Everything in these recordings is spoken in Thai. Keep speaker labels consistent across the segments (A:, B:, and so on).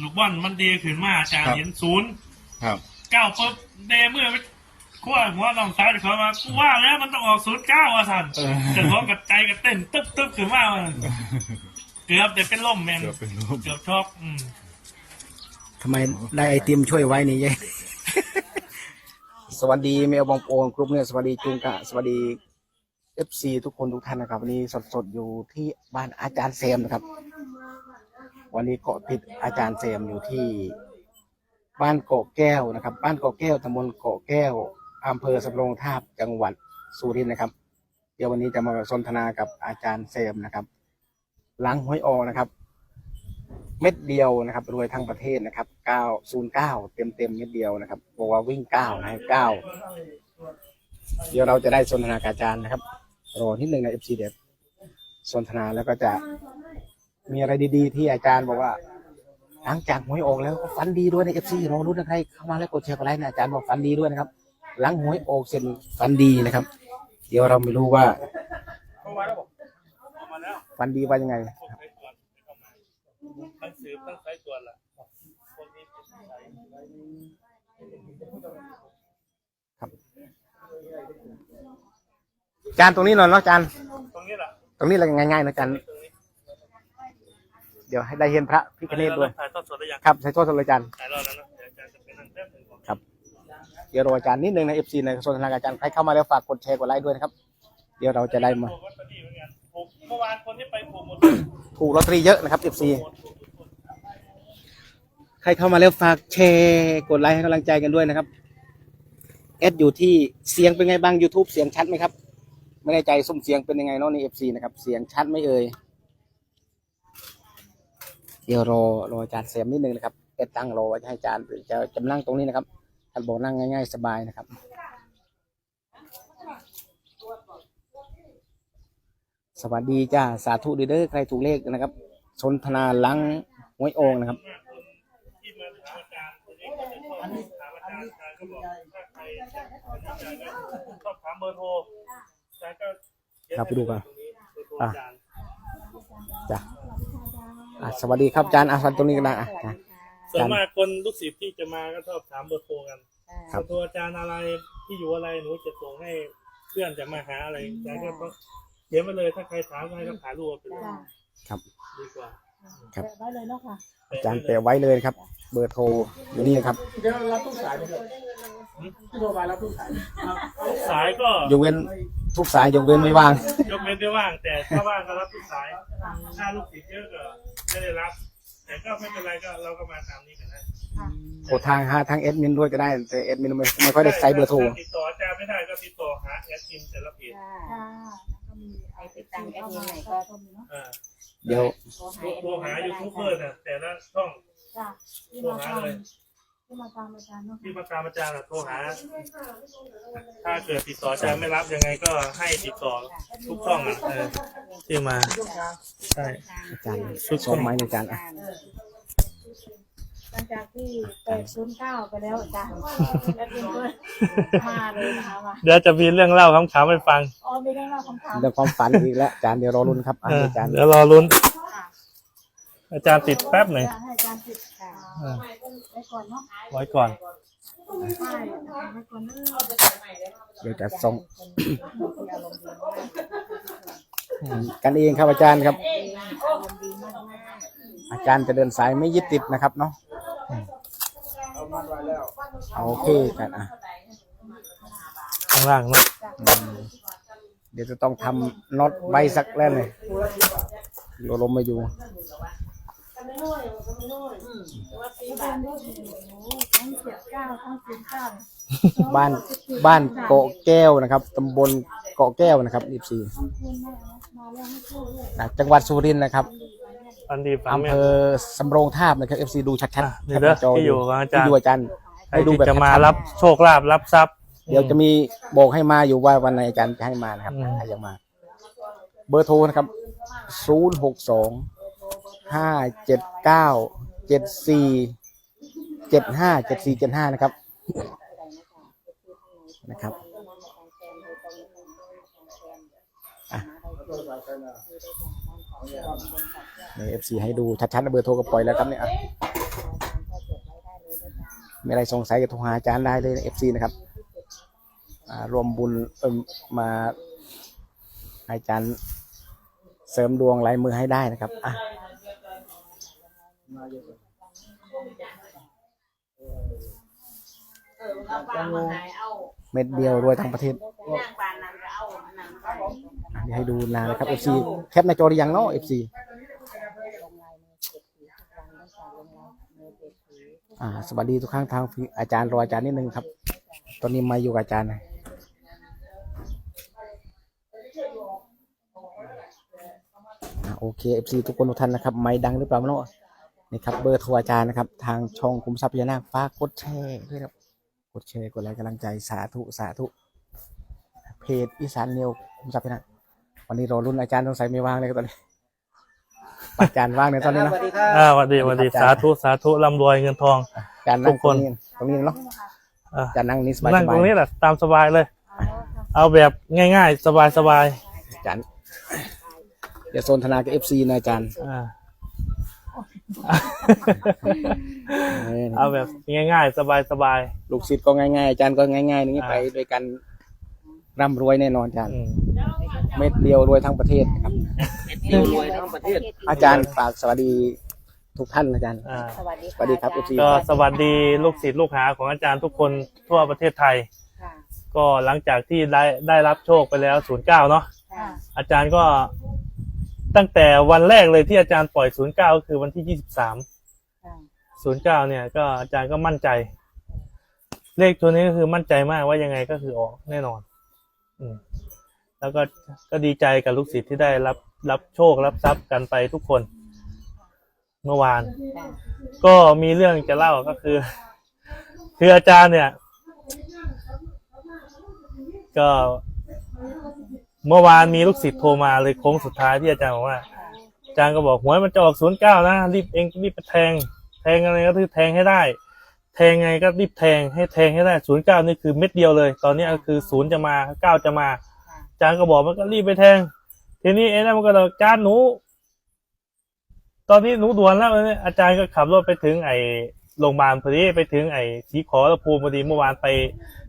A: ลูกบอลมันดีขึ้นมาอาจารย์
B: ครับ
A: เห็นศูนย์
B: ครับ
A: เก้าปุ๊บเดเมื่อไปขั้วหัวน้องสาวเขามากูว่าแล้วมันต้องออกศูนย์เก้าอะสัน
B: เออ
A: แต่พร้อมกับใจกับเต้นตึ๊บตึ๊บขึ้นมาว่ะเกือบจะเป็นล่มแมน
B: เกือบเป็นลม
A: เกือบช็อกอืม
C: ทำไมได้ไอติมช่วยไว้นี่ยายสวัสดีเมลบองโปนกรุ๊ปเนี่ยสวัสดีจุงกะสวัสดีเอฟซีทุกคนทุกท่านนะครับ วันนี้สดๆอยู่ที่บ้านอาจารย์เซมนะครับ วันนี้เกาะติดอาจารย์เซมอยู่ที่บ้านเกาะแก้วนะครับ บ้านเกาะแก้วตำบลเกาะแก้วอำเภอสำโรงทาบจังหวัดสุรินทร์นะครับ เดี๋ยววันนี้จะมาสนทนากับอาจารย์เซมนะครับล้างห้อยออนะครับ เม็ดเดียวนะครับรวยทั้งประเทศนะครับ909เต็มเต็มเม็ดเดียวนะครับบอกว่าวิ่ง9นะ9เดี๋ยวเราจะได้สนทนากับอาจารย์นะครับรอนิดนึงนะ FC เดี๋ยวสนทนาแล้วก็จะ มีอะไรดีๆ ที่อาจารย์บอกว่า หลังจากหวยออกแล้วก็ฟันดีด้วยใน FC รอรุ้นะใครเข้ามาแล้วกดแชร์กดไลค์นะอาจารย์บอกฟันดีด้วยนะครับ หลังหวยออกเสร็จฟันดีนะครับ เดี๋ยวเราไม่รู้ว่าฟันดีว่ายังไง
A: ทั้งสืบทั้งสายตรวละพวกนี้เป็นสาย
C: อาจารตรงนี้หน่อยเนาะอาจารย์
A: ตรงนี้แหละ
C: ตรงนี้เราง่ายๆนะจารย์เดี๋ยวให้ได้เห็นพระพิคเนตด้วย
A: ถ่ายทอดสดได้ยัง
C: ครับใช้โทษเลยอาจารย์
A: ถ่ายรอดแล้วนะเดี๋ยวอาจารย์จะไปนั่งแป๊บหนึงก่อน
C: ครับเดี๋ยวรออาจารย์นิดนึงนะเอฟซีในโซนทางอาจารย์ใครเข้ามาแล้วฝากกดแชร์กดไลค์ด้วยนะครับ เดี๋ยวเราจะได้มา
A: ถูกลอตเตอรี่เหมือนกันถูกเมื่อวานคนที่ไปถูกหมดเลย
C: ถูกลอตเตอรี่เยอะนะครับเอฟซีใครเข้ามาแล้วฝากแชร์กดไลค์ให้กำลังใจกันด้วยนะครับเอสอยู่ที่เสียงเป็นไงบ้าง YouTube เสียงชัดไหมครับ ไม่แน่ใจส้มเสียงเป็นยังไงเนาะในเอฟซีนะครับ เสียงชัดไหม่เอ่ย เดี๋ยวรอรออาจารย์เสียมนิดนึงนะครับเอสตั้งรอไว้ให้อาจารย์จะจะนั่งตรงนี้นะครับท่านบอกนั่งง่ายๆ สบายนะครับ สวัสดีจ้าสาธุดีเด้อใครถูกเลขนะครับสนทนาลังหวยโองนะครับ
A: ครับ
C: ไปดูกัน
A: อร์โทรอาจารย์
C: จ้ะ อะสวัสดีครับอาจารย์อาสันตรงนี้กันนะอะอะ
A: ส่วนมากคนลูกศิษย์ที่จะมาก็ชอบถามเบอร์โทรกัน
C: ครับ
A: เบอร์โทรอาจารย์อะไรที่อยู่อะไรหนูจะส่งให้เพื่อนจะมาหาอะไรอาจารย์ก็ต้องเขียนมาเลยถ้าใครถามก็ให้เขาถ่ายรูปเอาไปเลย
C: ครับ
A: ดีกว่า
C: ครับ
D: แปะได้เลยเนาะค่ะ
C: อาจารย์แปะไว้เลยครับ เบอร์โทรอยู่นี่นะครับ
A: สายก็
C: ยกเว้นทุกสายยกเว้นไม่ว่าง
A: ยกเว้นไม่ว่าง แต่ถ้าว่างก็รับทุกสายถ้าลูกศิษย์เยอะก็ ไม่ได้รับ แต่ก็ไม่เป็นไรก็เราก็มาตามนี้กันนะ
C: โทรทางหาทางเอดมินด้วยก็ได้ แต่เอดมินไม่ไม่ค่อยได้ใช้เบอร์โทร
A: ถ้าติดต่ออาจารย์ไม่ได้ก็ติดต่อหาแอดมินแต่ละเพจ
D: ค่ะแล้วก็มีไอติดตามแอดมินไหนก็ชมเนาะ
A: อ่า
C: เดี๋ยว
A: โทรหายูทูบเบอร์นะแต่ละช่อง
D: จ้ะที่
A: โทร
D: มา
A: หา
D: ตาม
A: เลย
D: ที่มาตามอาจารย์เนาะ
A: ที่มาตามอาจารย์อะโทรหา ถ้าเกิดติดต่ออาจารย์ไม่รับยังไงก็ให้ติดต่อทุกช่องอะเออที่มาใช่
C: อาจารย์ส่งไม้ในอาจารย์อะ
D: หลังจากที่แปดศูนย์เก้าไปแล้วอาจารย์แอดมินก็มาเลยนะคะมา
A: เดี๋ยวจะมีเรื่องเล่าคำๆให้ฟัง
D: อ๋อมีเรื่องเล่าคำถาม
C: เรื่องความฝันอีกแล้วอาจารย์เดี๋ยวรอรุนครับอะ
A: เออ
C: อาจารย์
A: เดี๋ยวรอลุ้น
D: ค่ะ
A: อาจารย์ติดแป๊บหนึ่ง
D: จะให้อาจารย์ติดค่ะ
A: เออ
D: ไว้ก่อนเนาะ
A: ไว้ก่อน
D: ใช่ไว้ก่อนเนอะ
C: เดี๋ยวจะส่ง
D: ที่อารมณ์ดี
C: กันเองครับอาจารย์ครับ
D: อารมณ์ดีมาก
C: อาจารย์จะเดินสายไม่ยึดติดนะครับเนาะเอาโอเคกันอะ
A: ข้างล่างเนาะ
C: เดี๋ยวจะต้องทำน็อตไว้สักแล้วเลยโยลมไม่อยู่
D: ๆบ้านด้วยโอ้โหทั้งเจ็ดเก้าทั้งศูนย์เก้า
C: บ้านบ้านเกาะแก้วนะครับตำบลเกาะแก้วนะครับอีสี่
D: ขอบคุณมากนะมาแล้วให้ช่วยด้วย
C: จังหวัดสุรินทร์นะครับ
A: ฟันดีฟัน
C: อำ
A: แม่
C: เภอสำโรงทาบนะครับเอฟซีดูชัด
A: อะ
C: ๆ
A: เดี๋ยวเด้อ
C: หน้าจ
A: ที่อยู่ของอาจารย์
C: ที่อยู่อาจารย์
A: ใครที่จะมารับโชคลาภรับทรัพย์
C: เดี๋ยวจะมีบอกให้มาอยู่ว่าวันไหนอาจารย์จะให้มานะครับ
A: อืม
C: ใครอยากมา เบอร์โทรนะครับศูนย์หกสอง ห้าเจ็ดเก้าเจ็ดสี่เจ็ดห้าเจ็ดสี่เจ็ดห้านะครับนะครับอะในเอฟซีให้ดูชัดๆนะเบอร์โทรก็ปล่อยแล้วครับเนี่ยอะมีอะไรสงสัยก็โทรหาอาจารย์ได้เลยเอฟซีนะครับรวมบุญมมาให้อาจารย์เสริมดวงลายมือให้ได้นะครับอะ
D: เอาปลามาหายเอา
C: เม็ดเดียวรวยทั้งประเทศ
D: นางปลานั้นก็เอาอันนั้นไป
C: อันนี้ให้ดูนานนะครับ FC แคปหน้าจอหรือยังเนาะ FC อ่าสวัสดีทุกครั้งทางอาจารย์รออาจารย์นิดนึงครับ ตอนนี้มาอยู่กับอาจารย์นะอ่าโอเค FC ทุกคนทุกท่านนะครับ ไม่ดังหรือเปล่าไม่รู้ นี่ครับเบอร์โทรอาจารย์นะครับ ทางช่องคุมทรัพย์พญานาคฝากกดแชร์ด้วยครับกดแชร์กดไลค์กำลังใจสาธุสาธุเพจอีสานเนียวคุมทรัพย์พญานาควันนี้รอรุ่นอาจารย์สงสัยไม่ว่างเลยครับตอนนี้อาจารย์ว่างในตอนนี้นะ
A: อ่าสวัสดีสวัสดี
C: ครับ
A: สาธุสาธุร่ำรวยเงินทอง
C: อาจารย์นั่ง
A: ทุกคน
C: ตรงนี้ตรงนี้เนาะ
A: อ่า
C: อาจารย์นั่งนี่สบาย
A: นั่ง
C: ส
A: ต
C: บา
A: รงนี้
C: ย
A: แหละตามสบายเลย เอาแบบง่าย ๆ สบายสบาย
C: อาจารย์เดี๋ยวโซนธนากับเอฟซีนะอาจารย์
A: ๆอ่า
C: เออ
A: เอาแบบง่ายๆสบายสบาย
C: ลูกศิษย์ก็ง่ายๆอาจารย์ก็ง่ายๆอย่างนี้
A: อ่า
C: ไปด้วยกันร่ำรวยแน่นอนอาจาร
A: ๆ
C: ย์
A: อืม
C: เม็ดเดียวรวยทั้งประเทศครับ
D: รวยทั้งประเทศ
C: อาจารย์ฝากสวัสดีทุกท่านอาจารย์
A: อ่า
D: สวัสดี
C: สวัสดีครับ FC
A: ก็สวัสดีลูกศิษย์ลูกหาของอาจารย์ทุกคนทั่วประเทศไทย
D: ค่ะ
A: ก็หลังจากที่ได้ได้รับโชคไปแล้ว 09 เนาะ
D: ค่ะ
A: อาจารย์ก็ ตั้งแต่วันแรกเลยที่อาจารย์ปล่อย09ก็คือวันที่23
D: ค่ะ
A: 09เนี่ย ก็อาจารย์ก็มั่นใจ เลขตัวนี้ก็คือมั่นใจมากว่ายังไงก็คือออกแน่นอน อืมแล้วก็ก็ดีใจกับลูกศิษย์ที่ได้รับรับโชครับทรัพย์กันไปทุกคน เมื่อวาน
D: ค่ะ
A: ก็มีเรื่องจะเล่าก็คือ คืออาจารย์เนี่ย ก็ เมื่อวานมีลูกศิษย์โทรมาเลยโค้งสุดท้ายที่อาจารย์บอกว่าอาจารย์ก็บอกหวยมันจะออกศูนย์เก้านะรีบเองรีบไปแทง แทงอะไรก็คือแทงให้ได้ แทงไงก็รีบแทงให้แทงให้ได้ศูนย์เก้านี่คือเม็ดเดียวเลย ตอนนี้ก็คือศูนย์จะมาเก้าจะมาอาจารย์ก็บอกมันก็รีบไปแทง ทีนี้ไอ้นั่นมันก็เลยอาจารย์หนู ตอนนี้หนูด่วนแล้วเนี่ยอาจารย์ก็ขับรถไปถึงไอ้โรงพยาบาลพอดีไปถึงไอ้สีขอระภูมิพอดีเมื่อวานไป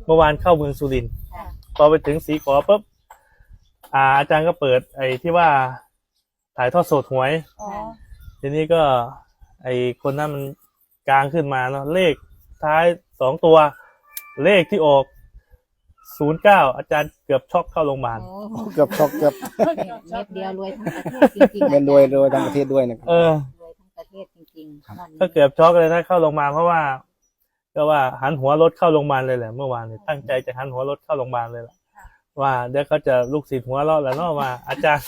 A: เมื่อวานเข้าเมืองสุรินทร์
D: ค่ะ
A: พอไปถึงสีขอปุ๊บ อ่าอาจารย์ก็เปิด ไอ้ที่ว่าถ่ายทอดสดหวย
D: อ๋อ
A: ทีนี้ก็ ไอ้คนนั้นมันกลางขึ้นมาเนาะเลขท้ายสองตัว เลขที่ออกศูนย์เก้าอาจารย์เกือบช็อกเข้าโรงพยาบาล
D: โอ้
C: เกือบช็อกเกือบ
D: เม็ดเดียวรวยทั้งประเทศจริงๆ
C: เงินรวยรวยทั้งประเทศด้วยนะครับ
A: เออ
D: รวยทั้งประเทศจริงๆวันนี้
A: ก็เกือบช็อกเลยนะเข้าโรงพยาบาลเพราะว่า ก็ว่าหันหัวรถเข้าโรงพยาบาลเลยแหละเมื่อวานเนี่ยตั้งใจจะหันหัวรถเข้าโรงพยาบาลเลยแหละ ว่าเดี๋ยวเขาจะลูกศิษย์หัวเราะแล้วเนาะว่า อาจารย์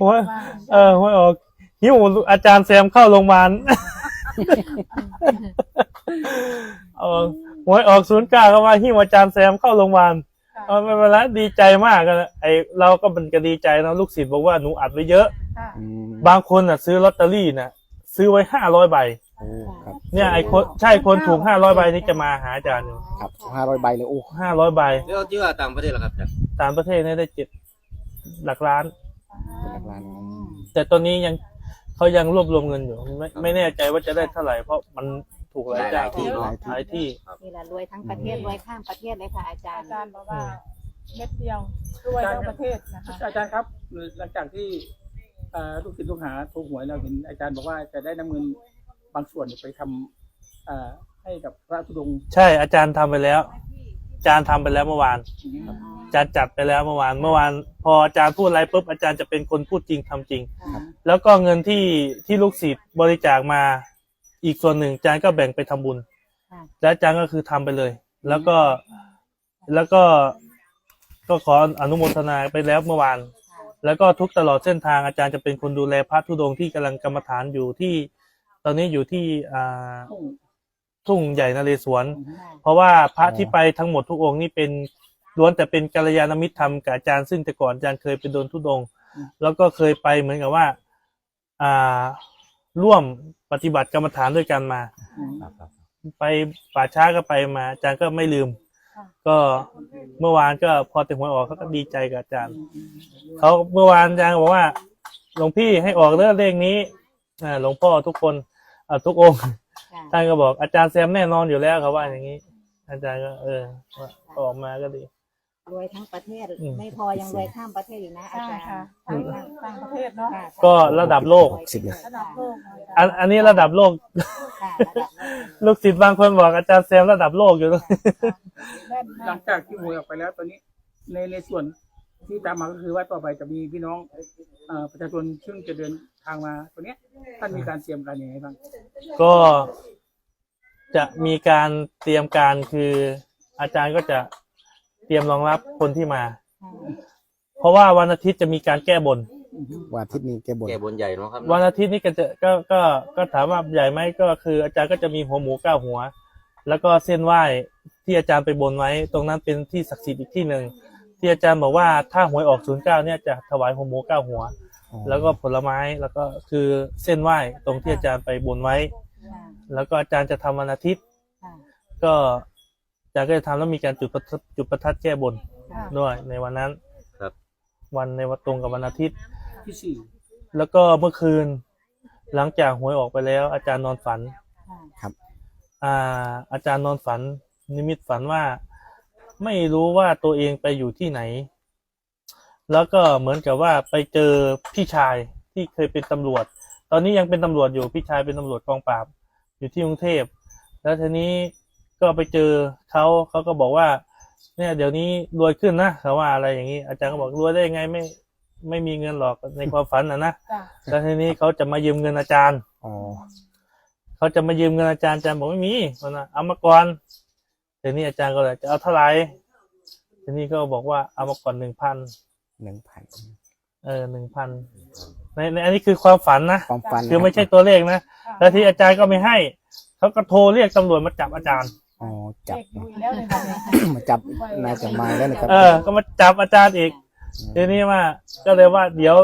A: หัวเออหัวออกหิวอาจารย์แซมเข้าโรงพยาบาลเออหวยออกศูนย์เก้าก็ว่าหิวอาจารย์แซมเข้าโรงพยาบาลเออไม่เป็นไรดีใจมากกันไอเราก็เป็นก็ดีใจเนาะลูกศิษย์บอกว่าหนูอัดไว้เยอะ
C: อืม
A: บางคนอะ ซื้อลอตเตอรี่น่ะ ซื้อไว้ห้าร้อยใบ
C: โอ้ครับ
A: เนี่ยไอ้คนใช่คนถูกห้าร้อยใบนี่จะมาหาอาจารย์
C: ครับห้าร้อยใบเลยโอ้
A: ห้าร้อยใบ
B: แล้วที่ว่าต่างประเทศล่ะครับอาจารย์
A: ต่างประเทศเนี่ยได้เจ็ดหลักล้าน
C: เป็นหลักล้านอืม
A: แต่ตอนนี้ยังเขายังรวบรวมเงินอยู่ไม่ไม่แน่ใจว่าจะได้เท่าไหร่เพราะมันถูกหลายเจ้าหลายที่
D: นี่แหละรวยทั้งประเทศรวยข้ามประเทศเลยค่ะอาจารย์
E: อาจารย์บอกว่าเม็ดเดียวรวยทั้งประเทศนะคะ
F: อาจารย์ครับหลังจากที่เอ่อลูกศิษย์ลูกหาถูกหวยเราเห็นอาจารย์บอกว่าจะได้นำเงิน บางส่วนไปทำเอ่อให้กับพระธุดงค์
A: ใช่อาจารย์ทำไปแล้ว อาจารย์ทำไปแล้วเมื่อวานอาจารย์จัดไปแล้วเมื่อวาน เมื่อวาน พออาจารย์พูดอะไรปุ๊บอาจารย์จะเป็นคนพูดจริงทำจริง
D: ค่ะ
A: แล้วก็เงินที่ที่ลูกศิษย์บริจาคมาอีกส่วนหนึ่งอาจารย์ก็แบ่งไปทำบุญ
D: ค่ะ
A: และอาจารย์ก็คือทำไปเลย แล้วก็แล้วก็ก็ขออนุโมทนาไปแล้วเมื่อวาน แล้วก็ทุกตลอดเส้นทางอาจารย์จะเป็นคนดูแลพระธุดงค์ที่กำลังกรรมฐานอยู่ที่ ตอนนี้อยู่ที่อ่า
F: ทุ่ง
A: ทุ่งใหญ่นเรศวร
D: ค่ะ
A: เพราะว่าพระที่ไปทั้งหมดทุกองค์นี่เป็นล้วนแต่เป็นกัลยาณมิตรธรรมกับอาจารย์ซึ่งแต่ก่อนอาจารย์เคยไปโดนทุดงค์แล้วก็เคยไปเหมือนกับว่าอ่าร่วมปฏิบัติกรรมฐานด้วยกันมาไปป่าช้าก็ไปมา อาจารย์ก็ไม่ลืมก็เมื่อวานก็พอแต่หวยออกเขาก็ดีใจกับอาจารย์เขาเมื่อวานอาจารย์บอกว่าหลวงพี่ให้ออกเรื่องเลขนี้อ่าหลวงพ่อทุกคน อ่าทุกองค์
D: ค่ะ
A: ท่านก็บอกอาจารย์แซมแน่นอนอยู่แล้วเขาว่าอย่างนี้ อาจารย์ก็ เออว่าออกมาก็ดี
D: รวยทั้งประเทศ
A: อืม
D: ไม่พอยังรวยข้ามประเทศอีกนะอา
E: ใช่
D: จารย์
E: ค่ะต่างต่างประเทศเนาะ
D: ค่ะ
A: ก็ระดับโลก
C: สิบเลย
E: ระดับโลกนะ
A: อันอันนี้ระดับโลก
D: ค่ะระดับโลก
A: ลูกศิษย์บางคนบอกอาจารย์แซมระดับโลกอยู่
E: แน่น
F: หลั
E: มางก
F: จากที่หวยออกไปแล้วตอนนี้ในในส่วนที่ตามมาก็คือว่าต่อไปจะมีพี่น้องเอ่อประชาชนซึ่งจะเดิน ทางมาตัวเนี้ยท่านมีการเตรียมการยังไงบ้าง
A: ก็จะมีการเตรียมการคืออาจารย์ก็จะเตรียมรองรับคนที่มา เพราะว่าวันอาทิตย์จะมีการแก้บน
C: วันอาทิตย์นี้แกบ่น
B: แก่บนใหญ่เนาะครับ
A: วันอาทิตย์นี้ก็จะก็ก็ก็ถามว่าใหญ่ไหมก็คืออาจารย์ก็จะมีหัวหมูเก้าหัว แล้วก็เส้นไหว้ที่อาจารย์ไปบนไว้ ตรงนั้นเป็นที่ศักดิ์สิทธิ์อีกที่หนึ่งที่อาจารย์บอกว่าถ้าหวยออกศูนย์เก้าเนี่ยจะถวายหัวหมูเก้าหัว
C: อ๋อ
A: แล้วก็ผลไม้แล้วก็คือเส้นไหว้ตรงที่อาจารย์ไปบนไว้
D: ค่ะ
A: แล้วก็อาจารย์จะทำวันอาทิตย์
D: ค่ะ
A: ก็อาจารย์ก็จะทำแล้วมีการจุดประทัดจุดประทัดแก้บน
D: ค่ะ
A: ด้วยในวันนั้น
B: ครับ
A: วันในวันตรงกับวันอาทิตย์
F: ที่สี่
A: แล้วก็เมื่อคืน หลังจากหวยออกไปแล้ว อาจารย์นอนฝัน
D: ค่ะ
A: อ่า อาจารย์นอนฝัน นิมิตฝันว่า ไม่รู้ว่าตัวเองไปอยู่ที่ไหน แล้วก็เหมือนกับว่าไปเจอพี่ชายที่เคยเป็นตำรวจ ตอนนี้ยังเป็นตำรวจอยู่พี่ชายเป็นตำรวจกองปราบ อยู่ที่กรุงเทพ แล้วทีนี้ก็ไปเจอเขาเขาก็บอกว่า เนี่ยเดี๋ยวนี้รวยขึ้นนะเขาว่าอะไรอย่างนี้ อาจารย์ก็บอกรวยได้ยังไงไม่ไม่มีเงินหรอกในความฝันนะนะ
E: จ้ะ
A: แล้วทีนี้เขาจะมายืมเงินอาจารย์
C: อ๋อ
A: เขาจะมายืมเงินอาจารย์อาจารย์บอกไม่มีเขานะเอามาก่อนทีนี้อาจารย์ก็เลยจะเอาเท่าไหร่ทีนี้ก็บอกว่าเอามาก่อนหนึ่งพัน
C: หนึ่งพัน
A: เออหนึ่งพันในในอันนี้คือความฝันนะ
C: ความฝัน
A: คือไม่ใช่ตัวเลขนะแล้วที่อาจารย์ก็ไม่ให้เขาก็โทรเรียกตำรวจมาจับอาจารย์
C: อ๋อจับ
E: เด็กอยู่แล้วในวันนี้
C: มาจับน่าจะมาแล้วนะครับ
A: เออ ก็มาจับอาจารย์อีกทีนี้ว่าก็เลยว่า เดี๋ยว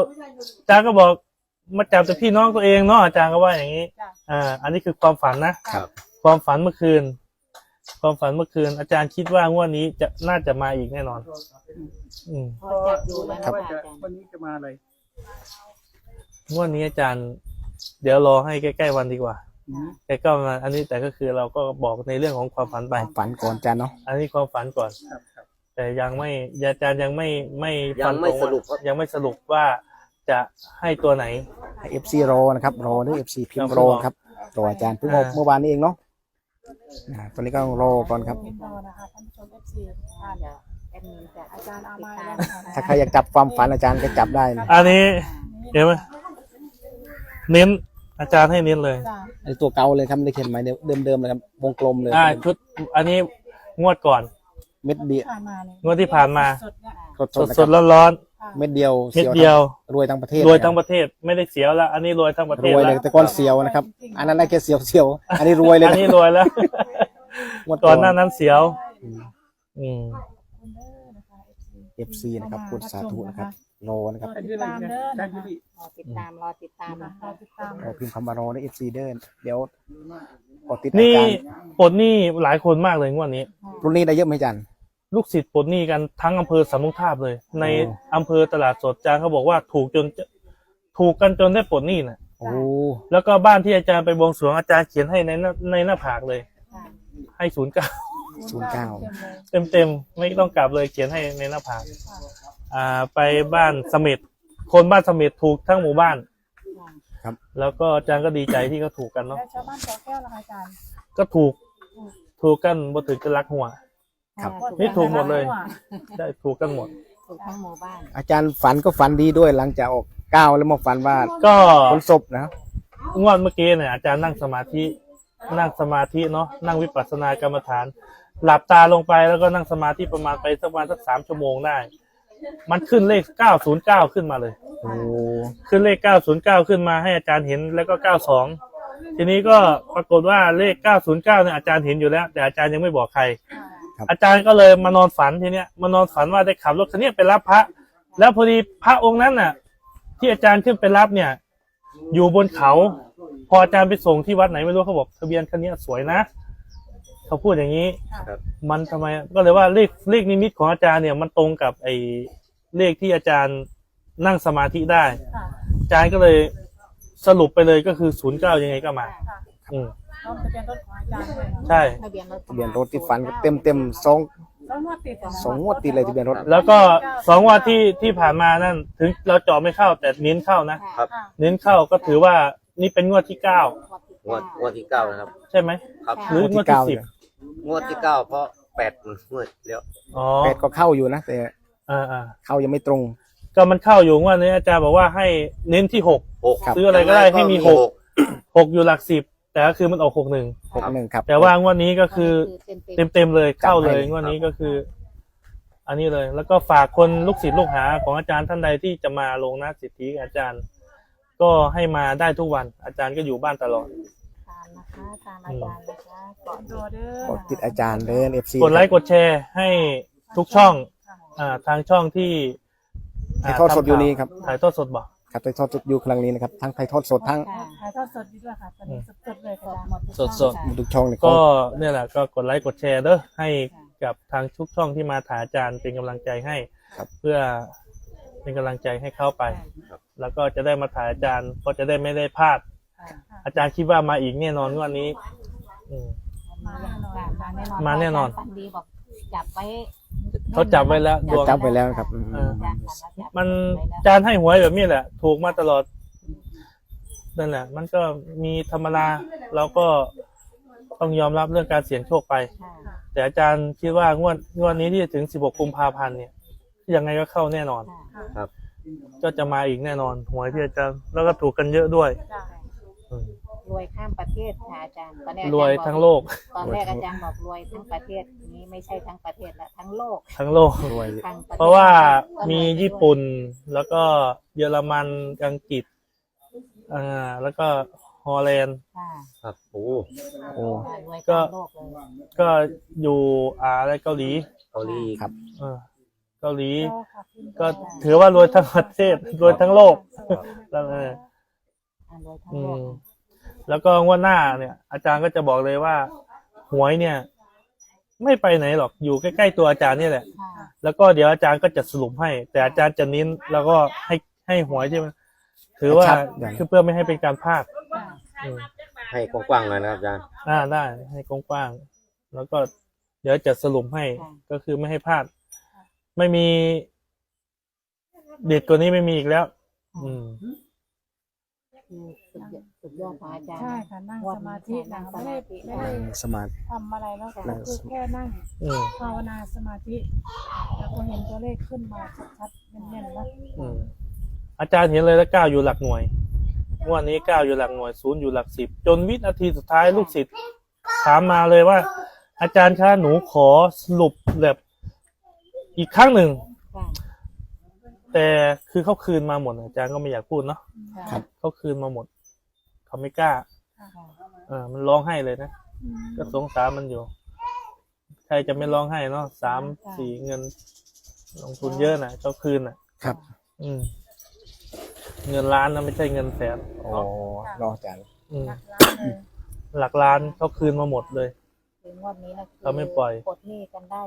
A: อาจารย์ก็บอกมาจับแต่พี่น้องตัวเองเนาะอาจารย์ก็ว่าอย่างนี้
E: จ้ะ
A: อ่า อันนี้คือความฝันนะ
B: ครับ
A: ความฝันเมื่อคืน ความฝันเมื่อคืน อาจารย์คิดว่างวดนี้จะน่าจะมาอีกแน่นอน อืม
D: พอจับดูแล้วนะ
F: ว่า
D: คะ
F: จะ
D: อาจารย์
F: วันนี้จะมาอะไร
A: งวดนี้อาจารย์ เดี๋ยวรอให้ใกล้ๆวันดีกว่า
F: อืม
A: ใกล้ๆวันอันนี้แต่ก็คือเราก็บอกในเรื่องของความฝันไป
C: ความฝันก่อนอาจารย์เนาะ
A: อันนี้ความฝันก่อน
F: ครับครับ
A: แต่ยังไม่อาจารย์ยังไม่ไม่
B: ยังไม่
A: ฟันธ
B: สรุปครับ
A: ยังไม่สรุปว่าจะให้ตัวไหน
C: ให้เอฟซีรอนะครับ รอด้วยเอฟซีพิมพ์รอครับรออาจารย์เพิ่งออก
A: อ่า
C: เมื่อวานนี้เองเนาะ อ่าตอนนี้ก็ต้องรอก่อนครับ
E: เป็นรอนะคะท่านผู้ชมเอฟซีอ่าน
D: เดี๋ยวแอดมินจะ
E: อาจารย์เอามา
D: ติด
E: แล้ว
D: ตาม
E: นะคะ
C: ถ้าใครอยากจับความฝันอาจารย์ก็จับได้นะ
A: อันนี้เห็นไหมเน้นอาจารย์ให้เน้นเลย
E: จ้ะ
C: ไอตัวเก่าเลยครับไม่ได้เขียนใหม่เดิมเดิมๆเลยครับวงกลมเลย
A: อ่าชุดอันนี้งวดก่อน
C: เม็ดเดียว
E: ผ่านมาเนี่ย
A: งวดที่ผ่านมา
E: สดเนี่ย
C: สด
A: ส
C: ๆ
A: ด
C: นะ
A: ส
C: ค
A: ด
C: รับ
A: ร้อน
E: ค่ะ
C: เม็ดเดียว
A: ๆเม็ดเดียว
C: รวยทั้งประเทศ
A: รวยทั้งประเทศไม่ได้เสียวแล้วอันนี้รวยทั้งประเท
C: ร
A: ศ
C: วย
A: แล้
C: เลยวแต่ก้อนเสียวนะครับ อันนั้นได้แค่เสียวเสียวๆอันนี้รวยเลย
A: อัน
C: นะ
A: นี้รวยแล้ว
C: งวด
A: ก่อนหน้านั้นเสียว อืม
C: เอฟซีนะครับพูดสาธุนะครับรอนะครับ
F: ท่านที่อะไรนะท่านที่พี่
D: รอติดตามรอติดตามนะคะ
E: รอติดตาม
C: รอพิมพ์คำมารอในเอฟซีเดินเดี๋ยวกดติดอา
A: นี่
C: จารย์
A: ปลดหนี้หลายคนมากเลยงวดนี้
C: รุ่นนี้ได้เยอะไหมอาจารย์
A: ลูกศิษย์ปลดหนี้กันทั้งอำเภอสามมุกทาบเลย ใน
C: โอ้
A: อำเภอตลาดสดอาจารย์เขาบอกว่าถูกจนจะถูกกันจนได้ปลดหนี้น่ะ
C: โอ้
A: แล้วก็บ้านที่อาจารย์ไปบวงสรวงอาจารย์เขียนให้ในหน้าในหน้าผากเลย
D: ค่ะ
A: ให้ศูนย์เก้า
C: ศูนย์เก้า
A: เต็มเต็มๆไม่ต้องกลับเลยเขียนให้ในหน้าผากอ่า ไปบ้านเสม็ดคนบ้านเสม็ดถูกทั้งหมู่บ้านแล้วก็อาจารย์ก็ดีใจที่เขาถูกกันเนาะ
E: และชาวบ้านเกาะแก้วนะคะอาจารย์
A: ก็ถูกถูกกันบ่ถึงจะรักหัว
C: ครับ
A: นี่ถูกหมดเลยใช่ถูกกันหมด
D: ถูกทั้งหมู่บ้าน
C: อาจารย์ฝันก็ฝันดีด้วยหลังจากออกเก้าแล้วมาฝันว่า
A: ก็
C: คนศพนะครับ
A: งวดเมื่อกี้เนี่ยอาจารย์นั่งสมาธิ นั่งสมาธิเนาะนั่งวิปัสสนากรรมฐาน หลับตาลงไปแล้วก็นั่งสมาธิประมาณไปสักประมาณสักสามชั่วโมงได้ มันขึ้นเลขเก้าศูนย์เก้าขึ้นมาเลย
C: โอ้
A: ขึ้นเลขเก้าศูนย์เก้าขึ้นมาให้อาจารย์เห็นแล้วก็เก้าสองทีนี้ก็ปรากฏว่าเลขเก้าศูนย์เก้าเนี่ยอาจารย์เห็นอยู่แล้ว แต่อาจารย์ยังไม่บอกใคร อาจารย์ก็เลยมานอนฝันทีเนี้ยมานอนฝันว่าได้ขับรถคันนี้ไปรับพระ แล้วพอดีพระองค์นั้นน่ะ ที่อาจารย์ขึ้นไปรับเนี่ย อยู่บนเขา พออาจารย์ไปส่งที่วัดไหนไม่รู้เขาบอกทะเบียนคันนี้สวยนะเขาพูดอย่างนี้
B: ครับ
A: มันทำไมก็เลยว่าเลขเลขนิมิตของอาจารย์เนี่ยมันตรงกับไอ้เลขที่อาจารย์นั่งสมาธิได้
E: ค่ะ
A: อาจารย์ก็เลยสรุปไปเลยก็คือศูนย์เก้ายังไงก็มา
E: ค่ะ
A: อืม
E: พร้อมทะเบียนรถของอาจารย์ด้วยเนาะ
A: ใช่
D: ทะเบียนรถ
C: ทะเบียนรถที่ฟันก็เต็มเต็มๆสอง
E: แล้วงวดติดะ
C: สองงวดติดเลยทะเบียนรถ
A: แล้วก็สองงวันที่ที่ผ่านมานั่น ถึงเราเจาะไม่เข้าแต่เน้นเข้านะ
B: ครับ
E: ค่ะ
A: เน้นเข้าก็ถือว่านี่เป็นงวดที่เก้าง
B: วดงวดที่เก้านะครับ
A: ใช่ไหม
B: ครับ
A: หรืองวดที่สิบ
B: งวดที่เก้าเพราะแปดมันงวดแล้ว
A: อ๋อ
C: แปดก็เข้าอยู่นะ แต่
A: อ่าอ่า
C: เข้ายังไม่ตรง
A: ก็มันเข้าอยู่งว่านี้อาจารย์บอกว่าให้เน้นที่หก
B: หก
C: ครับ
A: ซื้ออะไรก็ได้ให้มีหก หกอยู่หลักสิบ แต่ก็คือมันออกหกหนึ่ง
C: หกหนึ่งครับ
A: แต่ว่างวดนี้ก็คือ
D: เต็ม
A: เต็มเต็มๆเลยเข้าเลย
C: จัดให้
A: งวดนี้ก็คือ อันนี้เลย แล้วก็ฝากคนลูกศิษย์ลูกหาของอาจารย์ท่านใดที่จะมาลงหน้าสิทธิอาจารย์ ก็ให้มาได้ทุกวัน อาจารย์ก็อยู่บ้านตลอด
D: ตามนะคะตามอาจารย์นะคะก่อน
E: รอเด้อก
C: ดติดอาจารย์เดินเอฟซี
A: กดไลค์กดแชร์ให้ทุกช่อง อ่าทางช่องที่
C: ถ่ายทอดสดอยู่นี้ครับ
A: ถ่ายทอดสดบอก
C: ครับถ่ายทอดสดอยู่ครั้งนี้นะครับทั้งถ่ายทอดสดทั้ง
E: ถ่ายทอดสดดีด้วยค่ะตอนนี้สดๆเลย
D: ส
E: ค่ะ
D: ดหมด
A: สดสด
C: ทุกช่องเลย
A: ก็เนี่ยแหละก็กดไลค์กดแชร์เด้อให้กับทางทุกช่องที่มาถ่ายอาจารย์เป็นกำลังใจให้เพื่อเป็นกำลังใจให้เข้าไปแล้วก็จะได้มาถ่ายอาจารย์ก็จะได้ไม่ได้พลาดอาจารย์คิดว่ามาอีกแน่นอนงวันนี้ อืม
D: มาแน่นอนมาแน่นอน
A: มาแน่นอน
D: ฝันดีบอกจับไว้
A: เขาจับไว้แล้วดวง
C: จับไปแล้วครับอืม
A: เออ มันอาจารย์ให้หวยแบบนี้แหละ ถูกมาตลอดนั่นแหละ มันก็มีธรรมดาเราก็ต้องยอมรับเรื่องการเสี่ยงโชคไป
D: ค่ะ
A: แต่อาจารย์คิดว่างวดงวดนี้ที่จะถึง 16 กุมภาพันธ์เนี่ยยังไงก็เข้าแน่นอน
D: ค่ะ
A: ก็จะมาอีกแน่นอนหวยที่อาจารย์แล้วก็ถูกกันเยอะด้วย
E: จ้ะ
A: อืม
D: รวยข้ามประเทศค่ะอาจารย์ตอนแรกอาจาร
A: รวยทั้งโลก
D: ตอนแรกอาจารย์บอกรวยทั้งประเทศนี้ไม่ใช่ทั้งประเทศละทั้งโลก
A: ทั้งโลก
C: รวย
D: ทั้งปทศ
A: เพราะว่า
D: ก็รย
A: มีญี่ปุ่นแล้วก็เยอรมันอังกฤษอ่าแล้วก็ฮอลแลนด์
D: ค่ะ
B: ครับโอ้
C: โอ้
D: รวย
A: ก็
D: ทั้งโลกเลย
A: ก็อยู่อ่าอะไรเกาหลี
B: เกาหลี
C: ครับ
A: เออเกาหลี
E: ก็ขอบคุณ
A: ก็ถือว่ารวยทั้งประเทศรวยทั้งโลกแล้วเออ
D: อ่ารวยทั้ง
A: อื
D: โลก
A: ม แล้วก็งวดหน้าเนี่ย อาจารย์ก็จะบอกเลยว่าหวยเนี่ย ไม่ไปไหนหรอกอยู่ใกล้ๆตัวอาจารย์เนี่ยแหละ
D: ค่ะ
A: แล้วก็เดี๋ยวอาจารย์ก็จะสรุปให้ แต่อาจารย์จะเน้นแล้วก็ให้ให้หวยที่มันถือว่า
C: ชัดอย่าง
A: คือเพื่อไม่ให้เป็นการพลาดอืม
B: ให้กว้างๆหน่อยนะครับอาจารย์
A: อ่าได้ให้กว้างๆแล้วก็เดี๋ยวจะสรุปให้ก็คือไม่ให้พลาด ไม่มี เด็ดกว่านี้ไม่มีอีกแล้ว อืม
D: คือ สุดยอดสุดยอดของอาจารย์
E: ใช่ค่ะนั่งสมาธินะไม่ได้ไม่ได้
C: สมาธิ
E: ทำอะไรแล้ว
C: นั่
E: ก็
C: ง
E: คือแค่นั่ง
A: อืม
E: ภาวนาสมาธิแล้วก็เห็นตัวเลขขึ้นมาชัดๆแน่นๆนะ
A: อืมอาจารย์เห็นเลยแล้วเก้าอยู่หลักหน่วยงวันนี้เก้าอยู่หลักหน่วยศูนย์อยู่หลักสิบจนวินาทีสุดท้ายลูกศิษย์ถามมาเลยว่า อาจารย์คะหนูขอสรุปแบบอีกครั้งหนึ่ง
D: ค่ะ
A: แต่คือเขาคืนมาหมดอาจารย์ก็ไม่อยากพูดเนาะ
C: ครับ
A: เขาคืนมาหมด เขาไม่กล้า
D: ค่ะ
A: เออมันร้องไห้เลยนะ ก็สงสารมันอยู่ ใครจะไม่ร้องไห้เนาะสามสี่เงิน ลงทุนเยอะนะเขาคืนอะ
C: ครับ
A: อืม เงินล้านนะไม่ใช่เงินแสน
C: โอ้รออาจารย์
A: อืม
E: หลักล้านเลย
A: หลักล้านเขาคืนมาหมดเลย
D: ถึงวันนี้นะคือ
A: เราไม่ปล่อย
D: ปลดหนี้กันได้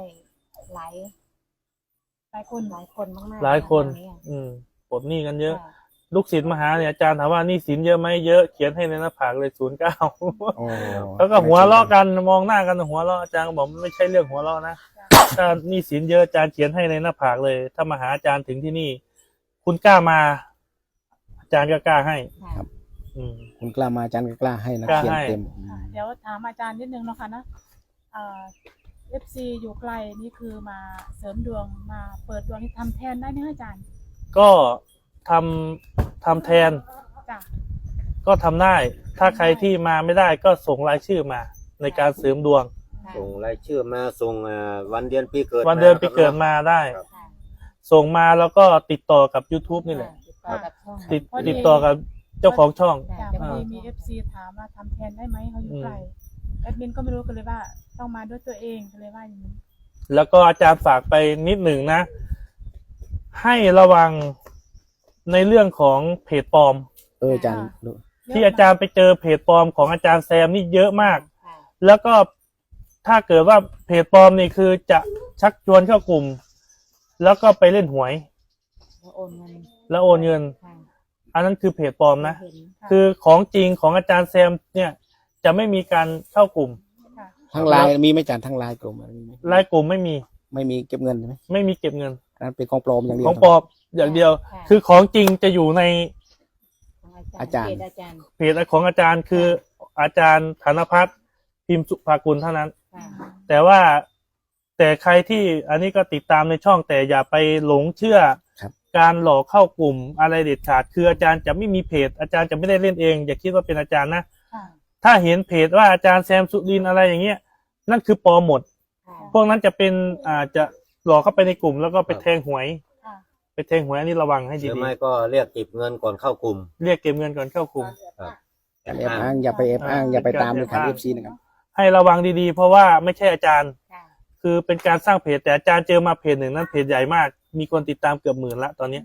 D: หลาย
E: หลายคน
D: หลายคนมากๆ
A: หลายคนะ
D: ตอ
A: อืมปลดหนี้กันเยอะ
D: ค่ะ
A: ลูกศิษย์มาหาเนี่ยอาจารย์ถามว่าหนี่สินเยอะไหมเยอะเขียนให้ในหน้าผากเลยศูนย์เก้า
C: โอ้
A: แล้วก็หัวเราะกันมองหน้ากันหัวเราะอาจารย์ก็บอกมันไม่ใช่เรื่องหัวเราะนะถ้าหนี่สินเยอะอาจารย์เขียนให้ในหน้าผากเลย ถ้ามาหาอาจารย์ถึงที่นี่ คุณกล้ามา อาจารย์ก็กล้าให้
D: ค่ะ
A: อืม
C: คุณกล้ามาอาจารย์ก็กล้าให้นะ
A: กล้า
C: เขียน
A: ให้
C: เต็ม
E: ค่ะเดี๋ยวถามอาจารย์นิดนึงเนาะค่ะนะเอ่อฟซีอยู่ไกลนี่คือมาเสริมดวงมาเปิดดวงที่ทำแทนได้ไหมคะอาจารย์
A: ก็ ทำทำแทน
E: จ้ะ
A: ก็ทำได้ ถ้าใครที่มาไม่ได้ก็ส่งรายชื่อมา ในการเสริมดวง
D: ค่ะ
B: ส่งรายชื่อมาส่งอ่าวันเดือนปีเกิด
A: วันเดือนปีเกิด
B: มา
A: มาได้
B: ครับ
D: ค่ะ
A: ส่งมาแล้วก็ติดต่อกับ YouTube นี่แหละ
D: ติดต่อกับช่อง
A: ติดติดต่อกับเจ้าของช่อง
D: ค่ะ
E: จ้ะ
D: จะ
E: พอ
D: มี
E: ดีมีเอฟซีถามว่าทำแทนได้ไหมเขาอยู่ไกลแอดมินก็ไม่รู้กันเลยว่า ต้องมาด้วยตัวเองก็เลยว่าอย่างนี้
A: แล้วก็อาจารย์ฝากไปนิดหนึ่งนะ ให้ระวัง ในเรื่องของเพจปลอม
C: เอออาจารย์ดู
A: ที่อาจารย์ไปเจอเพจปลอมของอาจารย์แซมนี่เยอะมาก
D: ค่ะ
A: แล้วก็ถ้าเกิดว่าเพจปลอมนี่คือจะชักชวนเข้ากลุ่ม แล้วก็ไปเล่นหวย
D: แล้วโอนเงิน
A: แล้วโอนเงิน
D: ค่ะ
A: อันนั้นคือเพจปลอมนะ
D: เห็น
A: คือของจริงของอาจารย์แซมเนี่ยจะไม่มีการเข้ากลุ่ม
C: ทั้งไลน์มีไหมอาจารย์ทั้งไลน์กลุ่มอะไรมีไหม
A: รายกลุ่มไม่มี
C: ไม่มีเก็บเงินใช่ไหม
A: ไม่มีเก็บเงิน
C: อันนั้นเป็นของปลอมอย่างเดียว
A: ของปลอม อย่างเดียว
D: ค่ะ
A: คือของจริงจะอยู่ใน
C: อาจารย์
D: เกอาจารย์
A: เพจของอาจารย์คืออาจารย์ธนพัฒน์พิมพ์สุภากุลเท่านั้น
D: ค่ะ
A: แต่ว่าแต่ใครที่อันนี้ก็ติดตามในช่องแต่อย่าไปหลงเชื่อ
C: ครับ
A: การหลอกเข้ากลุ่มอะไรเด็ดขาด คืออาจารย์จะไม่มีเพจ อาจารย์จะไม่ได้เล่นเอง อย่าคิดว่าเป็นอาจารย์นะ
E: ค่ะ
A: ถ้าเห็นเพจว่าอาจารย์แซมสุรินทร์อะไรอย่างเงี้ย นั่นคือปลอมหมด
D: ค่ะ
A: พวกนั้นจะเป็นอ่าจะหลอกเข้าไปในกลุ่มแล้วก็ไปแทงหวย
E: ค่ะ
A: ไปแทงหวยอันนี้ระวังให้
B: หรือ
A: ดี
B: ไม่ก็เรียกเก็บเงินก่อนเข้ากลุ่ม
A: ๆ เรียกเก็บเงินก่อนเข้ากลุ่ม
C: อย่าไปแอบอ้างอย่าไปแอบอ้างอย่าไปตามเลยครับ
A: อ่า
C: เอฟซีนะครับ
A: ให้ระวังดีๆ เพราะว่าไม่ใช่อาจารย์
D: ค่ะ
A: คือเป็นการสร้างเพจแต่อาจารย์เจอมาเพจหนึ่งนั้นเพจใหญ่มาก มีคนติดตามเกือบหมื่นละตอนเนี้ย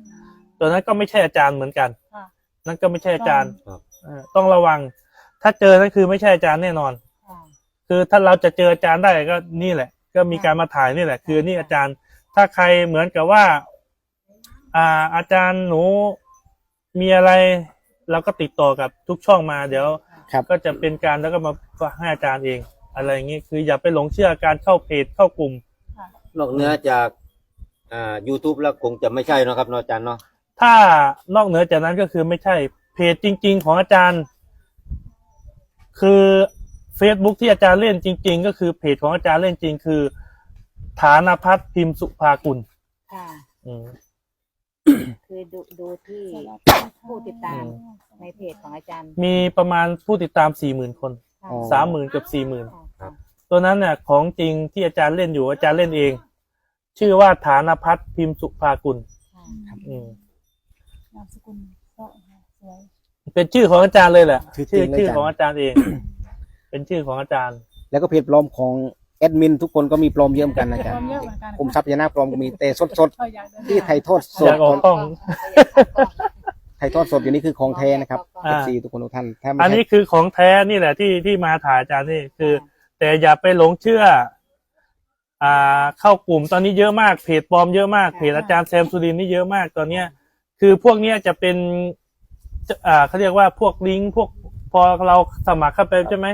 A: ตัวนั้นก็ไม่ใช่อาจารย์เหมือนกัน
E: ค่ะ
A: นั่นก็ไม่ใช่อาจารย์
B: ครับ
A: เออต้องระวัง ถ้าเจอนั่นคือไม่ใช่อาจารย์แน่นอน
D: ค่ะ
A: คือถ้าเราจะเจออาจารย์ได้ก็นี่แหละ ก็มีการมาถ่ายนี่แหละ คือนี่อาจารย์ ถ้าใครเหมือนกับว่า อ่า อาจารย์หนูมีอะไรเราก็ติดต่อกับทุกช่องมาเดี๋ยว
C: ครับ
A: ก็จะเป็นการแล้วก็มาให้อาจารย์เอง อะไรอย่างนี้คืออย่าไปหลงเชื่อการเข้าเพจเข้ากลุ่ม
B: นอกเหนื้อจากอ่า YouTube แล้วคงจะไม่ใช่เนอะครับเนาะอาจารย์เนาะ
A: ถ้านอกเหนือจากนั้นก็คือไม่ใช่เพจจริง ๆ ของอาจารย์ คือ Facebook ที่อาจารย์เล่นจริง ๆ ก็คือเพจของอาจารย์เล่นจริง คือ ฐานพัฒน์พิมพ์สุภากุล
D: ค่ะ
A: อืม
D: คือดูดูที่ผู้ติดตามในเพจของอาจารย์
A: มีประมาณผู้ติดตามสี่หมื่นคน
D: ค่ะ
C: อ๋อ
A: สามหมื่นกับสี่หมื่น
D: ค่ะ
A: ตัวนั้นเนี่ยของจริงที่อาจารย์เล่นอยู่อาจารย์เล่นเอง ชื่อว่าฐานพัฒน์พิมพ์สุภากุล
D: ค่ะ
A: อืม
E: นามสกุลก็สวย
A: เป็นชื่อของอาจารย์เลยแหละ
C: ชื่อจริ
A: ชื่อง
C: เลย
A: ชื่อ
C: อาจารย์
A: ของอาจารย์เอง เป็นชื่อของอาจารย์
C: แล้วก็เพจปลอมของ แอดมินทุกคนก็มีปลอมเยอะเหมือนกันนะอาจาร
E: ความ
C: ย์
E: เยอะเหมือนกัน
C: กรมทรัพยานาปลอมก็มีแต่สด
E: ก็อยากเดิน
C: ๆที่ไทยทอดส
A: อ
C: ด
A: ยากออกกล้อง
C: ไทยทอดสดอยู่นี่คือของแท้นะครับ
A: อ่า
C: เอฟซีทุกคนทุกท่านถ้าไม่
A: อันนี้
C: ใช่
A: คือของแท้นี่แหละที่ที่มาถ่ายอาจารย์นี่คือ แต่อย่าไปหลงเชื่อ อ่า เข้ากลุ่มตอนนี้เยอะมากเพจปลอมเยอะมากเพจอาจารย์แซมสุรินทร์นี่เยอะมากตอนเนี้ย คือพวกเนี้ยจะเป็นจะอ่าเขาเรียกว่าพวกลิงก์พวกพอเราสมัครเข้าไปใช่ไหม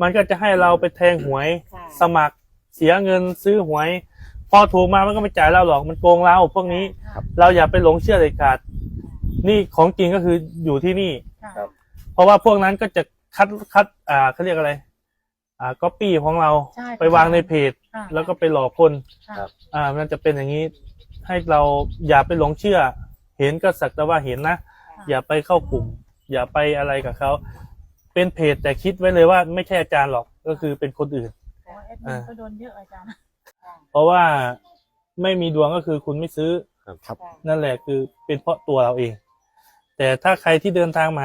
A: มันก็จะให้เราไปแทงหวย
D: ค่ะ
A: สมัครเสียเงินซื้อหวย พอถูกมามันก็ไม่จ่ายเราหรอกมันโกงเราพวกนี้เราอย่าไปหลงเชื่อเลยขาดนี่ของจริงก็คืออยู่ที่นี่
E: ค่ะ
B: ครับ
A: เพราะว่าพวกนั้นก็จะคัดคัดอ่าเขาเรียกอะไร อ่าก๊อปปี้ของเรา
E: ใช่
A: ไปวางในเพจ
E: ค่ะ
A: แล้วก็ไปหลอกคน
E: ค่ะ
B: ครับ
A: อ่า มันจะเป็นอย่างนี้ ให้เราอย่าไปหลงเชื่อ เห็นก็สักแต่ว่าเห็นนะ อย่าไปเข้ากลุ่ม อย่าไปอะไรกับเขา เป็นเพจแต่คิดไว้เลยว่าไม่ใช่อาจารย์หรอกก็คือเป็นคนอื่น
E: โอ้แอดมินก็โดนเยอะอาจารย์
A: เพราะว่าไม่มีดวงก็คือคุณไม่ซื้อ
C: ครับ
A: นั่นแหละคือเป็นเพราะตัวเราเอง แต่ถ้าใครที่เดินทางมา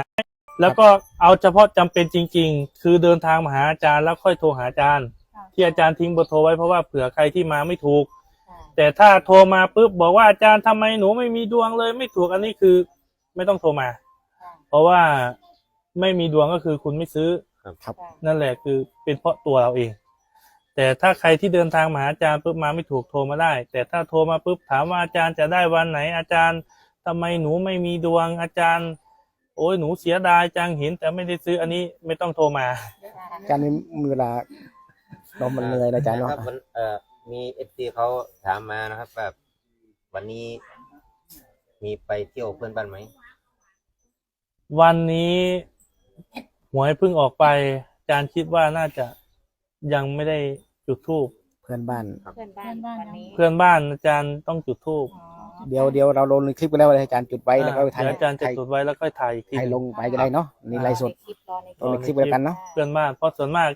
A: แล้วก็เอาเฉพาะจำเป็นจริง ๆ คือเดินทางมาหาอาจารย์แล้วค่อยโทรหาอาจารย์
E: ค่ะ
A: ที่อาจารย์ทิ้งเบอร์โทรไว้เพราะว่าเผื่อใครที่มาไม่ถูก
D: ค่ะ
A: แต่ถ้าโทรมาปุ๊บบอกว่าอาจารย์ทำไมหนูไม่มีดวงเลย ไม่ถูกอันนี้คือไม่ต้องโทรมา
D: ค่ะ
A: เพราะว่า ไม่มีดวงก็คือคุณไม่ซื้อ
C: ครับ
D: ค่ะ
A: นั่นแหละคือเป็นเพราะตัวเราเอง แต่ถ้าใครที่เดินทางมาหาอาจารย์ปุ๊บมาไม่ถูกโทรมาได้ แต่ถ้าโทรมาปุ๊บถามว่าอาจารย์จะได้วันไหน อาจารย์ทำไมหนูไม่มีดวงอาจารย์ โอ้ยหนูเสียดายจังเห็น แต่ไม่ได้ซื้ออันนี้ไม่ต้องโทรมา
C: อาจารย์มีมีเวลาเรามันเหนื่อยนะอาจารย์เนาะ
B: ครับมันเอ่อมีเอฟซีเขาถามมานะครับแบบวันนี้มีไปเที่ยวเพื่อนบ้านไหม
A: วันนี้ หวยเพิ่งออกไป อาจารย์คิดว่าน่าจะยังไม่ได้จุดทูบ
C: เพื่อนบ้าน
D: เพื่อนบ้านวันนี้
A: เพื่อนบ้านอาจารย์ต้องจุดทูบ
D: อ๋อ
C: เดี๋ยวเดี๋ยวเราลงในคลิปไปแล้วเลยอาจารย์จุดไว้แล้วก็ถ่าย
A: เดี๋ยวอาจารย์จะ
C: ถ่าย
A: จุดไว้แล้วก็ถ่ายอีกที
C: ถ่ายลงไปก็ได้เนาะนี่ไลฟ์สด
D: ในคลิปรอในค
C: ลงในค
D: ลิ
C: ลิ
D: ป
C: ปไว้แล้วกันเนาะ
A: เพื่อนบ้านเพราะส่วนมาก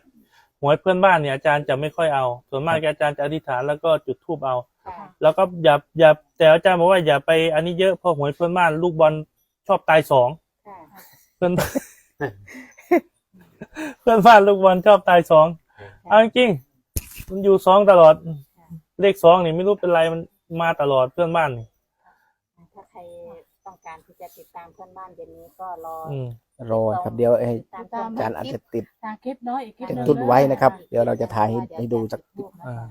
A: หวยเพื่อนบ้านเนี่ยอาจารย์จะไม่ค่อยเอา ส่วนมากอาจารย์จะอธิษฐานแล้วก็จุดทูบเอา
D: ค่ะ
A: แล้วก็อย่าอย่าแต่อาจารย์บอกว่าอย่าไปอันนี้เยอะเพราะหวยเพื่อนบ้านลูกบอลชอบตายสอง
D: ค่ะ
A: เพื่อนบ้าน เพื่อนบ้านลูกบอลชอบตายสองเอาจริงๆมันอยู่สองตลอด เลขสองนี่ไม่รู้เป็นไรมันมาตลอดเพื่อนบ้านนี่
D: ถ้าใครต้องการที่จะติดตามเพื่อนบ้านเย็นนี้ก็รอ
A: อืม
C: รอครับเดี๋ยวให้
D: ติดตาม
C: อาจารย์อาจจะติด
E: ทางคลิปเนาะอีกคลิปห
C: จะ
E: นึ่ง
C: จุดไว้นะครับเดี๋ยวเราจะถ่ายให้ให้ดูสัก
A: อ่า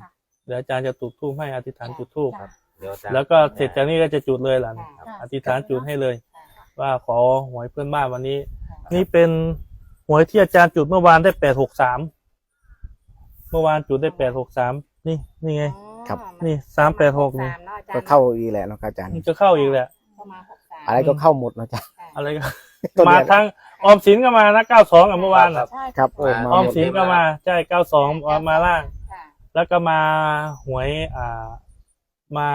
A: เดี๋ยวอาจารย์จะจุดทูบให้อธิษฐานจุดทูบ
E: จ้ะ
B: เดี๋ยวอาจารย์
A: แล้วก็เสร็จจากนี้ก็จะจุดเลยล่ะ
D: ค่ะ
A: อธิษฐานจุดให้เลย
D: ค่ะ
A: ว่าขอหวยเพื่อนบ้านวันนี้ นี่เป็นหวยที่อาจารย์จุดเมื่อวานได้แปดหกสามเมื่อวานจุดได้แปดหกสามนี่นี่ไง
C: ครับ
A: นี่สามแปดหกนี่
C: ก็เข้าอีกแหละเนาะครับอาจารย์
A: มันจะเข้าอีกแหละ
D: เข้ามาหกสาม
C: อะไรก็เข้าหมดเนาะอาจารย์
A: อะไรก็
C: ตัว
A: มา
C: เนี้ย
A: ทั้งออมสินก็มานะเก้าสองอะเมื่อวานอะ
E: ใช่
C: ครับโอ้
B: มา
C: มา
A: ออม
C: หมด
A: สินก็มาใช่เก้าสองมาล่าง
D: ค่ะ
A: แล้วก็มาหวยอ่า มา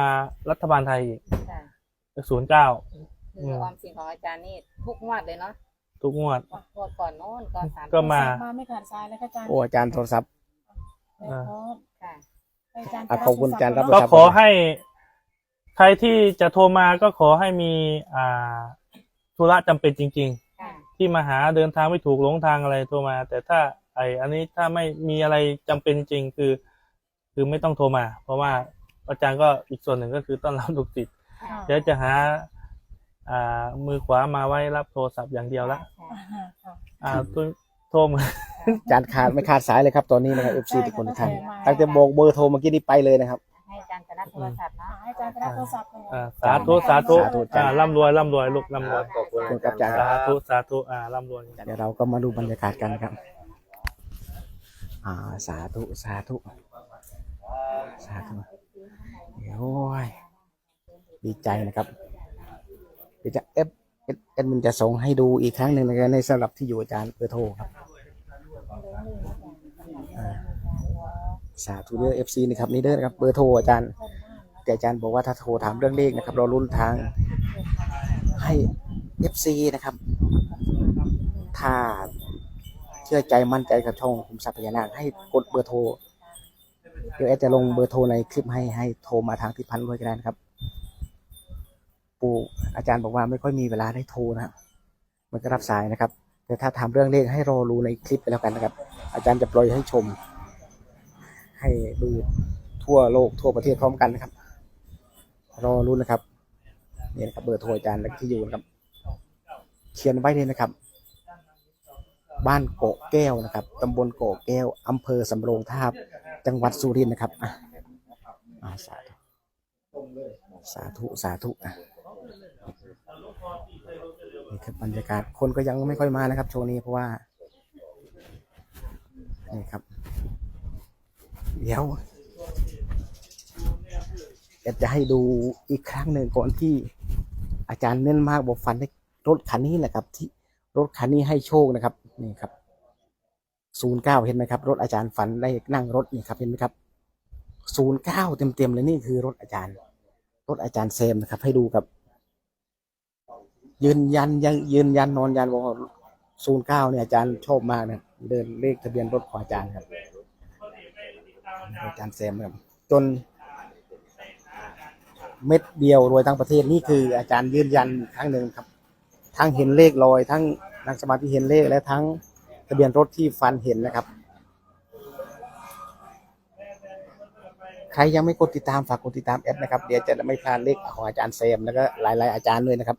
A: รัฐบาลไทยอีก
D: ค่ะ
A: ศูนย์เก้า
D: คือออมสินของอาจารย์นี่ทุกงวดเลยเนาะ
A: ทุกงวด
D: งวดก่อนโน้นก่อนสาม
A: ก็มา
E: มาไม่ขาดสายเลยค่ะอาจารย์
C: โอ้อาจารย์โทรศัพท์
A: อ่า
D: ค่ะ
E: ให้อาจารย์
C: อะขอบคุณอาจารย์รับ
A: ก็ขอให้ ใครที่จะโทรมาก็ขอให้มี อ่าธุระจำเป็นจริง
D: ค่ะ
A: ๆ ที่มาหาเดินทางไม่ถูกหลงทางอะไรโทรมา แต่ถ้าไออันนี้ถ้าไม่มีอะไรจำเป็นจริงคือ คือไม่ต้องโทรมา เพราะว่าอาจารย์ก็อีกส่วนหนึ่งก็คือต้อนรับลูกศิษย์
E: ค่ะ
A: เดี๋ยวจะหา อ่ามือขวามาไว้รับโทรศัพท์อย่างเดียวละ
D: ค่ะ
E: อ่าค่ะ
A: อ่าตัวโทรมา
C: อาจารย์ขาดไม่ขาดสายเลยครับตอนนี้นะครับเอฟซี
E: ได้
C: ทุกคน
E: ค่ะ
C: ทุกท่าน
E: ได้ค่ะ
C: ตั้งแต่บอกเบอร์โทรเมื่อกี้นี้ไปเลยนะครับ
D: ให้อาจารย์จะรับโทรศัพท์เนาะ
E: ให้อาจารย์ไปรับโทรศัพท์เลย
A: อ่าสาธุสาธุ
C: สาธุ
A: อ่าร่ำรวยร่ำรวยลูกร่ำรวย
B: ขอบคุณ
C: ขอบคุณครับอาจารย์
A: สาธุสาธุอ่าร่ำรวย
C: เดี๋ยวเราก็มาดูบรรยากาศกันนะครับ อ่าสาธุสาธุสาธุโอ้ยดีใจนะครับเดี๋ยวจะเอฟเอ็ดมันจะส่งให้ดูอีกครั้งหนึ่งนะครับในสำหรับที่อยู่อาจารย์เบอร์โทรครับสาธุเด้อเอฟซีนะครับนี่เด้อนะครับเบอร์โทรอาจารย์ แต่อาจารย์บอกว่าถ้าโทรถามเรื่องเลขนะครับ เราลุ้นทางให้เอฟซีนะครับ ถ้าเชื่อใจมั่นใจกับช่องคุมทรัพย์พญานาคให้กดเบอร์โทรเดี๋ยวแอดจะลงเบอร์โทรในคลิปให้ให้โทรมาทางที่พันด้วยก็ได้นะครับ ปู่อาจารย์บอกว่าไม่ค่อยมีเวลาได้โทรนะครับมันก็รับสายนะครับ แต่ถ้าถามเรื่องเลขให้รอรู้ในคลิปไปแล้วกันนะครับ อาจารย์จะปล่อยให้ชม ให้ดูทั่วโลกทั่วประเทศพร้อมกันนะครับ รอรู้นะครับนี่นะครับเบอร์โทรอาจารย์และที่อยู่นะครับ เขียนไว้เลยนะครับ บ้านโกะแก้วนะครับตำบลโกะแก้วอำเภอสำโรงทาบ จังหวัดสุรินทร์นะครับอะอะสาธุสาธุสาธุอะ นี่คือบรรยากาศคนก็ยังไม่ค่อยมานะครับช่วงนี้เพราะว่านี่ครับ เดี๋ยวอยากจะให้ดูอีกครั้งหนึ่งก่อนที่อาจารย์เน้นมากบอกฟันให้รถคันนี้แหละครับ ที่รถคันนี้ให้โชคนะครับนี่ครับศูนย์เก้าเห็นไหมครับ รถอาจารย์ฝันได้นั่งรถนี่ครับเห็นไหมครับศูนย์เก้าเต็มเต็มๆเลยนี่คือรถอาจารย์ รถอาจารย์เซมนะครับ ให้ดูกับ ยืนยันยังยืนยันนอนยันว่าศูนย์เก้าเนี่ยอาจารย์ชอบมากนะครับเดินเลขทะเบียนรถของอาจารย์ครับ อาจารย์เซมครับ จน เม็ดเดียวรวยทั้งประเทศนี่คืออาจารย์ยืนยันครั้งหนึ่งครับ ทั้งเห็นเลขลอย ทั้งนักสมาธิเห็นเลขและทั้งทะเบียนรถที่ฟันเห็นนะครับ ใครยังไม่กดติดตามฝากกดติดตามแอดนะครับ เดี๋ยวจะไม่พลาดเลขของอาจารย์เซมแล้วก็หลาย ๆ อาจารย์ด้วยนะครับ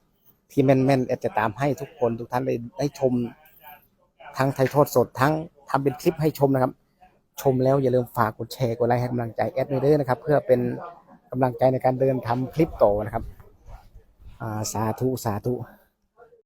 C: ที่แม่นๆแอดจะตามให้ทุกคนทุกท่านได้ได้ชม ทั้งไทยทอดสดทั้งทำเป็นคลิปให้ชมนะครับ ชมแล้วอย่าลืมฝากกดแชร์กดไลค์ให้กำลังใจแอดมิเด้อนะครับ เพื่อเป็นกำลังใจในการเดินทำคลิปต่อนะครับ อ่าสาธุสาธุ